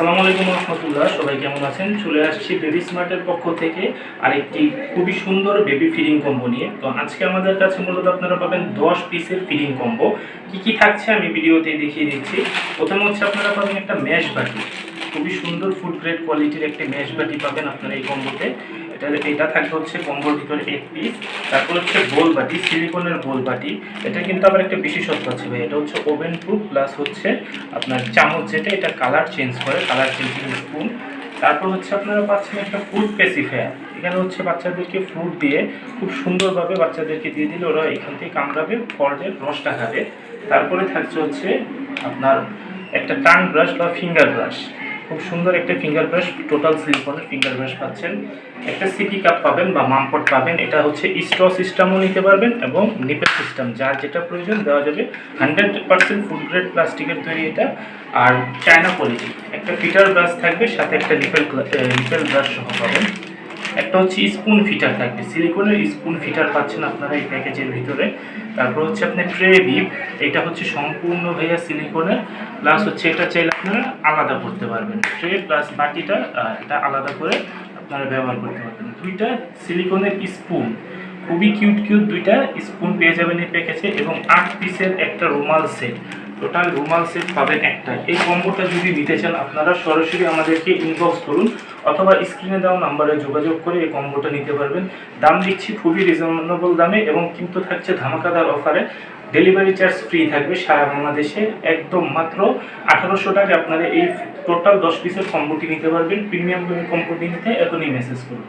আসসালামু আলাইকুম রহমতুল্লাহ, সবাই কেমন আছেন? চলে আসছি বেবি স্মার্টের পক্ষ থেকে আরেকটি খুবই সুন্দর বেবি ফিডিং কম্বো নিয়ে। তো আজকে আমাদের কাছে মূলত আপনারা পাবেন দশ পিসের ফিডিং কম্বো কি কি থাকছে আমি ভিডিওতে দেখিয়ে দিচ্ছি। প্রথমে হচ্ছে আপনারা পাবেন একটা ম্যাশ বাটি। খুবই সুন্দর ফুড গ্রেড কোয়ালিটির একটি ম্যাশ বাটি পাবেন আপনারা এই কম্বোতে এটা এটা থাকবে হচ্ছে কম্বোর ভিতরে এক পিস তারপর হচ্ছে বোল বাটি, সিলিকনের বোল বাটি। এটা কিন্তু আবার একটা বিশেষত্ব আছে ভাই, এটা হচ্ছে ওভেন প্রুফ প্লাস হচ্ছে আপনার চামচ যেটা, এটা কালার চেঞ্জ করে কালার চেঞ্জিং স্পুন তারপর হচ্ছে আপনারা পাচ্ছেন একটা ফুড পেসিফায়ার এখানে হচ্ছে বাচ্চাদেরকে ফ্রুট দিয়ে খুব সুন্দরভাবে বাচ্চাদেরকে দিয়ে দিলে ওরা এখান থেকে কামড়াবে ফলের রসটা খাবে। তারপরে থাকছে হচ্ছে আপনার একটা টান ব্রাশ বা ফিঙ্গার ব্রাশ খুব সুন্দর একটা ফিঙ্গার ব্রাশ টোটাল সিলিকনের ফিঙ্গার ব্রাশ পাচ্ছেন। একটা সিটি কাপ পাবেন বা মামপট পাবেন, এটা হচ্ছে স্ট্র সিস্টেমও নিতে পারবেন এবং নিপেল সিস্টেম যার যেটা প্রয়োজন দেওয়া যাবে। হান্ড্রেড পার্সেন্ট ফুড গ্রেড প্লাস্টিকের তৈরি এটা। আর চায়না কোয়ালিটি একটা ফিটার ব্রাশ থাকবে, সাথে একটা নিপেল নিপেল ব্রাশ সহ পাবেন। একটা হচ্ছে স্পুন ফিটার থাকবে সিলিকনের স্পুন ফিটার পাচ্ছেন আপনারা এই প্যাকেজের ভিতরে। তারপর হচ্ছে আপনার ট্রে বিপ এটা হচ্ছে সম্পূর্ণ ভাইয়া সিলিকনের প্লাস হচ্ছে এটা চাইলে আপনারা আলাদা করতে পারবেন। ট্রে প্লাস বাটিটা এটা আলাদা করে আপনারা ব্যবহার করতে পারবেন। দুইটা সিলিকনের স্পুন খুবই কিউট কিউট দুইটা স্পুন পেয়ে যাবেন এই প্যাকেজে এবং আট পিসের একটা রুমাল সেট টোটাল রুমাল সেট পাবেন একটা এই কম্বোটা যদি নিতে চান, আপনারা সরাসরি আমাদেরকে ইনবক্স করুন অথবা স্ক্রিনে দেওয়া নাম্বারে যোগাযোগ করে এই কম্বোটা নিতে পারবেন। দাম দিচ্ছি খুবই রিজনেবল দামে এবং কিন্তু থাকছে ধামাকাদার অফারে ডেলিভারি চার্জ ফ্রি থাকবে সারা বাংলাদেশে। একদম মাত্র আঠারোশো টাকা আপনারা এই টোটাল দশ পিসের কম্বোটি নিতে পারবেন। প্রিমিয়াম কম্বোটি নিতে এখনই মেসেজ করুন।